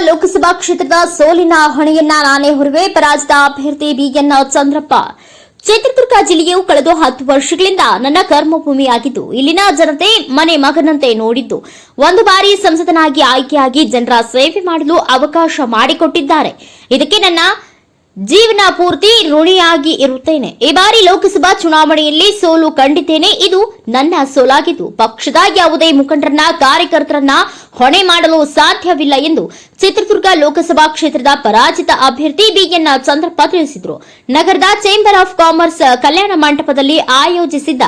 ಲೋಕಸಭಾ ಕ್ಷೇತ್ರದ ಸೋಲಿನ ಹೊಣೆಯನ್ನ ನಾನೇ ಹೊರವೆ. ಪರಾಜಿತ ಅಭ್ಯರ್ಥಿ ಬಿಎನ್ ಚಂದ್ರಪ್ಪ. ಚಿತ್ರದುರ್ಗ ಜಿಲ್ಲೆಯು ಕಳೆದ ಹತ್ತು ವರ್ಷಗಳಿಂದ ನನ್ನ ಕರ್ಮಭೂಮಿಯಾಗಿದ್ದು ಇಲ್ಲಿನ ಜನತೆ ಮನೆ ಮಗನಂತೆ ನೋಡಿದ್ದು. ಒಂದು ಬಾರಿ ಸಂಸದನಾಗಿ ಆಯ್ಕೆಯಾಗಿ ಜನರ ಸೇವೆ ಮಾಡಲು ಅವಕಾಶ ಮಾಡಿಕೊಟ್ಟಿದ್ದಾರೆ. ಇದಕ್ಕೆ ನನ್ನ ಜೀವನ ಪೂರ್ತಿ ಋಣಿಯಾಗಿ ಇರುತ್ತೇನೆ. ಈ ಬಾರಿ ಲೋಕಸಭಾ ಚುನಾವಣೆಯಲ್ಲಿ ಸೋಲು ಕಂಡಿದ್ದೇನೆ. ಇದು ನನ್ನ ಸೋಲಾಗಿದ್ದು, ಪಕ್ಷದ ಯಾವುದೇ ಮುಖಂಡರನ್ನ, ಕಾರ್ಯಕರ್ತರನ್ನ ಹೊಣೆ ಮಾಡಲು ಸಾಧ್ಯವಿಲ್ಲ ಎಂದು ಚಿತ್ರದುರ್ಗ ಲೋಕಸಭಾ ಕ್ಷೇತ್ರದ ಪರಾಜಿತ ಅಭ್ಯರ್ಥಿ ಬಿಎನ್ ಚಂದ್ರಪ್ಪ ತಿಳಿಸಿದರು. ನಗರದ ಚೇಂಬರ್ ಆಫ್ ಕಾಮರ್ಸ್ ಕಲ್ಯಾಣ ಮಂಟಪದಲ್ಲಿ ಆಯೋಜಿಸಿದ್ದ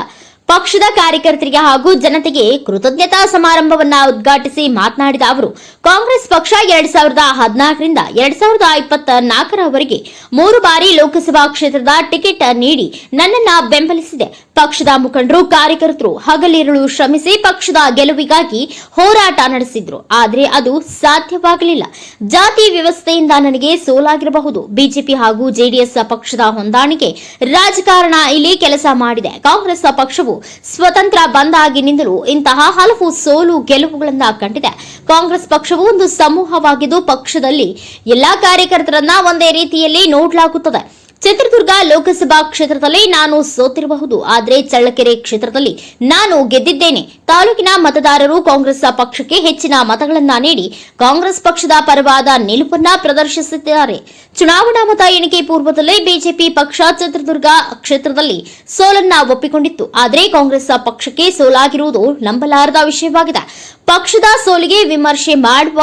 ಪಕ್ಷದ ಕಾರ್ಯಕರ್ತರಿಗೆ ಹಾಗೂ ಜನತೆಗೆ ಕೃತಜ್ಞತಾ ಸಮಾರಂಭವನ್ನ ಉದ್ಘಾಟಿಸಿ ಮಾತನಾಡಿದ ಅವರು, ಕಾಂಗ್ರೆಸ್ ಪಕ್ಷ ಎರಡ್ ಸಾವಿರದ ಹದಿನಾಲ್ಕರಿಂದ ಎರಡ್ ಸಾವಿರದ ಇಪ್ಪತ್ತ ನಾಲ್ಕರವರೆಗೆ ಮೂರು ಬಾರಿ ಲೋಕಸಭಾ ಕ್ಷೇತ್ರದ ಟಿಕೆಟ್ ನೀಡಿ ನನ್ನನ್ನ ಬೆಂಬಲಿಸಿದೆ. ಪಕ್ಷದ ಮುಖಂಡರು ಕಾರ್ಯಕರ್ತರು ಹಗಲಿರುಳು ಶ್ರಮಿಸಿ ಪಕ್ಷದ ಗೆಲುವಿಗಾಗಿ ಹೋರಾಟ ನಡೆಸಿದ್ರು. ಆದರೆ ಅದು ಸಾಧ್ಯವಾಗಲಿಲ್ಲ. ಜಾತಿ ವ್ಯವಸ್ಥೆಯಿಂದ ನನಗೆ ಸೋಲಾಗಿರಬಹುದು. ಬಿಜೆಪಿ ಹಾಗೂ ಜೆಡಿಎಸ್ ಪಕ್ಷದ ಹೊಂದಾಣಿಕೆ ರಾಜಕಾರಣ ಇಲ್ಲಿ ಕೆಲಸ ಮಾಡಿದೆ. ಕಾಂಗ್ರೆಸ್ ಪಕ್ಷವು ಸ್ವತಂತ್ರ ಬಂದಾಗಿನಿಂದಲೂ ಇಂತಹ ಹಲವು ಸೋಲು ಗೆಲುವುಗಳನ್ನ ಕಂಡಿದೆ. ಕಾಂಗ್ರೆಸ್ ಪಕ್ಷವು ಒಂದು ಸಮೂಹವಾಗಿದ್ದು ಪಕ್ಷದಲ್ಲಿ ಎಲ್ಲಾ ಕಾರ್ಯಕರ್ತರನ್ನ ಒಂದೇ ರೀತಿಯಲ್ಲಿ ನೋಡಲಾಗುತ್ತದೆ. ಚಿತ್ರದುರ್ಗ ಲೋಕಸಭಾ ಕ್ಷೇತ್ರದಲ್ಲಿ ನಾನು ಸೋತಿರಬಹುದು. ಆದರೆ ಚಳ್ಳಕೆರೆ ಕ್ಷೇತ್ರದಲ್ಲಿ ನಾನು ಗೆದ್ದಿದ್ದೇನೆ. ತಾಲೂಕಿನ ಮತದಾರರು ಕಾಂಗ್ರೆಸ್ ಪಕ್ಷಕ್ಕೆ ಹೆಚ್ಚಿನ ಮತಗಳನ್ನ ನೀಡಿ ಕಾಂಗ್ರೆಸ್ ಪಕ್ಷದ ಪರವಾದ ನಿಲುವನ್ನ ಪ್ರದರ್ಶಿಸಿದ್ದಾರೆ ಚುನಾವಣಾ ಮತ ಎಣಿಕೆ ಪೂರ್ವದಲ್ಲೇ ಬಿಜೆಪಿ ಪಕ್ಷ ಚಿತ್ರದುರ್ಗ ಕ್ಷೇತ್ರದಲ್ಲಿ ಸೋಲನ್ನ ಒಪ್ಪಿಕೊಂಡಿತ್ತು. ಆದರೆ ಕಾಂಗ್ರೆಸ್ ಪಕ್ಷಕ್ಕೆ ಸೋಲಾಗಿರುವುದು ನಂಬಲಾರದ ವಿಷಯವಾಗಿದೆ. ಪಕ್ಷದ ಸೋಲಿಗೆ ವಿಮರ್ಶೆ ಮಾಡುವ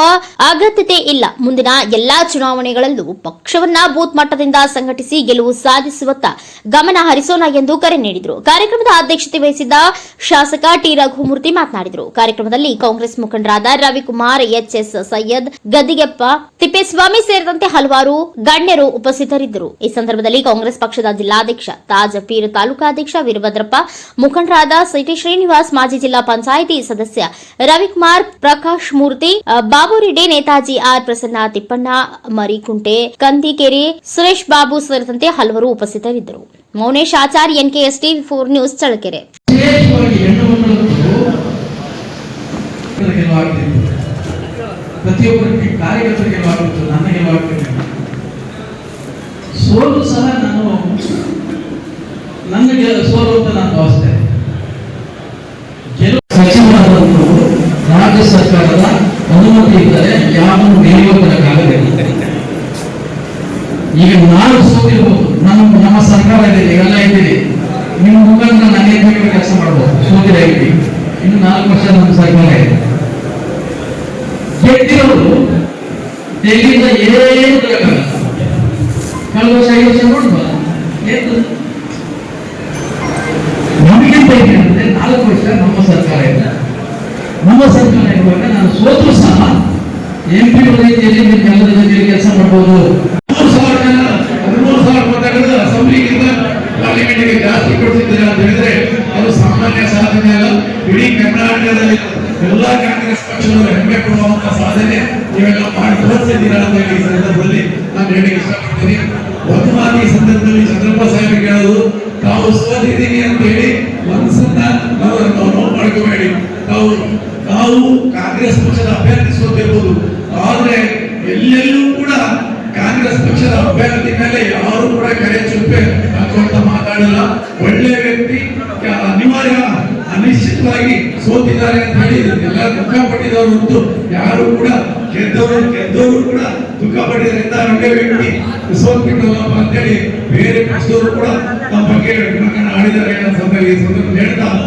ಅಗತ್ಯತೆ ಇಲ್ಲ. ಮುಂದಿನ ಎಲ್ಲಾ ಚುನಾವಣೆಗಳಲ್ಲೂ ಪಕ್ಷವನ್ನ ಬೂತ್ ಮಟ್ಟದಿಂದ ಸಂಘಟಿಸಿ ಗೆಲುವು ಸಾಧಿಸುವತ್ತ ಗಮನ ಹರಿಸೋಣ ಎಂದು ಕರೆ ನೀಡಿದರು. ಕಾರ್ಯಕ್ರಮದ ಅಧ್ಯಕ್ಷತೆ ವಹಿಸಿದ್ದ ಶಾಸಕ ಟಿ. ರಘುಮೂರ್ತಿ ಮಾತನಾಡಿದರು. ಕಾರ್ಯಕ್ರಮದಲ್ಲಿ ಕಾಂಗ್ರೆಸ್ ಮುಖಂಡರಾದ ರವಿಕುಮಾರ್, ಎಚ್ಎಸ್ ಸೈಯದ್, ಗದ್ದಿಗೆಪ್ಪ, ತಿಪ್ಪೇಸ್ವಾಮಿ ಸೇರಿದಂತೆ ಹಲವಾರು ಗಣ್ಯರು ಉಪಸ್ಥಿತರಿದ್ದರು. ಈ ಸಂದರ್ಭದಲ್ಲಿ ಕಾಂಗ್ರೆಸ್ ಪಕ್ಷದ ಜಿಲ್ಲಾಧ್ಯಕ್ಷ, ತಾಜ್ ಪೀರ್ ತಾಲೂಕಾಧ್ಯಕ್ಷ ವೀರಭದ್ರಪ್ಪ, ಮುಖಂಡರಾದ ಸಿಟಿ ಶ್ರೀನಿವಾಸ್, ಮಾಜಿ ಜಿಲ್ಲಾ ಪಂಚಾಯಿತಿ ಸದಸ್ಯ ರವಿಕುಮಾರ್, ಪ್ರಕಾಶ್ ಮೂರ್ತಿ ಬಾಬುರೆಡ್ಡಿ ನೇತಾಜಿ ಆರ್ ಪ್ರಸನ್ನ ತಿಪ್ಪಣ್ಣ, ಮರಿಕುಂಟೆ, ಕಂದಿಕೆರೆ, ಸುರೇಶ್ ಬಾಬು ಸೇರಿದಂತೆ ಹಲವರು ಉಪಸ್ಥಿತರಿದ್ದರು. Mounesh Achar, NKS TV four news, Challakere. ಗೆಲುವಾಗ್ತಿತ್ತು ಪ್ರತಿಯೊಬ್ಬರಿಗೆ ಕಾರ್ಯಕರ್ತರ ಗೆಲುವಾಗ್ತಿತ್ತು ನನ್ನ ಗೆಲುವಾಗ್ತಿತ್ತು ಸೋಲು ಸಹ ನಾನು, ನನ್ನ ಗೆಲ- ಸೋಲು ಅಂತ ನಾನು ಭಾವಿಸ್ತೇನೆ. ಗೆಲುವು ಸಚಿವರಾದಂತರು ರಾಜ್ಯ ಸರ್ಕಾರದ ಅನುಮತಿ ಇದ್ದರೆ ಯಾವನ್ನು ಮೇಲ್ವತ್ತಕ್ಕಾಗಬೇಕು ಈಗ ನಾನು ಸೋತಿರ್ಬೋದು, ನಮ್ಮ ನಮ್ಮ ಸರ್ಕಾರ ಇದೆ ಎಲ್ಲ ಇದ್ದೀರಿ. ನಿಮ್ಮ ಮುಖಾಂತರ ಏನ್ ಕೆಲಸ ಮಾಡ್ಬೋದು? ಸೋತಿರ ಇದ್ದೀವಿ ಇನ್ನು ನಾಲ್ಕು ವರ್ಷ ನಮ್ಮ ಸರ್ಕಾರ ಇದೆ. ಗೆದ್ದಿರೋರು ಎಲ್ಲಿಂದ ಏನು ಕಳೆದ ವರ್ಷ ಐದು ವರ್ಷ ನೋಡುವ ಏನು ನಾಲ್ಕು ವರ್ಷ ನಮ್ಮ ಸರ್ಕಾರ ಇದೆ. ನಮ್ಮ ಸರ್ಕಾರ ಇರುವಾಗ ನಾನು ಸೋತು ಸಹ ಎಂ ಪಿ ರೀತಿಯಲ್ಲಿ ನೀವು ಕೆಲಸ ಮಾಡ್ಬೋದು. ಮೂರು ಸಾವಿರ ಹದಿಮೂರು ಸಾವಿರ ಮತಗಳು ಅಸೆಂಬ್ಲಿಗಿಂತ ಪಾರ್ಲಿಮೆಂಟ್ಗೆ ಜಾಸ್ತಿ ಕೊಡ್ತಿದ್ದಾರೆ ಅಂತ ಹೇಳಿದ್ರೆ ಅದು ಸಾಮಾನ್ಯ ಸಾಧನೆ ಅಲ್ಲ. ಇಡೀ ಕರ್ನಾಟಕದಲ್ಲಿ ಎಲ್ಲ ಕಾಂಗ್ರೆಸ್ ಪಕ್ಷದವರು ಹೆಮ್ಮೆ ಕೊಡುವಂತಹ ಸಾಧನೆ ನೀವೆಲ್ಲ ಮಾಡಿ ತೋರಿಸಿದ್ದೀರಾ ಈ ಸಂದರ್ಭದಲ್ಲಿ ನಾನು ಹೇಳಿಕೆ ಇಷ್ಟಪಡ್ತೀನಿ. ಒಂದು ಈ ಸಂದರ್ಭದಲ್ಲಿ ಚಂದ್ರಪ್ಪ ಸಾಹೇಬ್ ಕೇಳೋದು ತಾವು ಸೋತಿದ್ದೀನಿ ಅಂತ ಹೇಳಿ ಮನಸ್ಸನ್ನ ನಾವು ನಾವು ನೋವು ಮಾಡ್ಕೋಬೇಡಿ. ತಾವು ತಾವು ಕಾಂಗ್ರೆಸ್ ಪಕ್ಷದ ಅಭ್ಯರ್ಥಿ ಸೋತಿರ್ಬೋದು. ಆದ್ರೆ ಎಲ್ಲೆಲ್ಲೂ ಕೂಡ ಕಾಂಗ್ರೆಸ್ ಪಕ್ಷದ ಅಭ್ಯರ್ಥಿ ಮೇಲೆ ಯಾರು ಕೂಡ ಕರೆ ಚುಪ್ಪೆ ಹಾಕುವಂತ ಮಾತಾಡಲ್ಲ. ಒಳ್ಳೆ ವ್ಯಕ್ತಿ, ಅನಿವಾರ್ಯ. ಅನಿಶ್ಚಿತವಾಗಿ ಸೋತಿದ್ದಾರೆ ಅಂತ ಹೇಳಿ ಎಲ್ಲ ದುಃಖ ಪಟ್ಟಿದವರು ಅಂತೂ ಯಾರು ಕೂಡ ಗೆದ್ದವರು ಗೆದ್ದವರು ಕೂಡ ದುಃಖ ಪಟ್ಟಿದ್ದರಿಂದ ಸೋತ್ಬಿಟ್ಟವಲ್ಲಪ್ಪ ಅಂತೇಳಿ ಬೇರೆ ಪಕ್ಷದವರು ಕೂಡ ನಮ್ಮ ಬಗ್ಗೆ ಆಡಿದ್ದಾರೆ ಈ ಸಂದರ್ಭ ಹೇಳ್ತಾ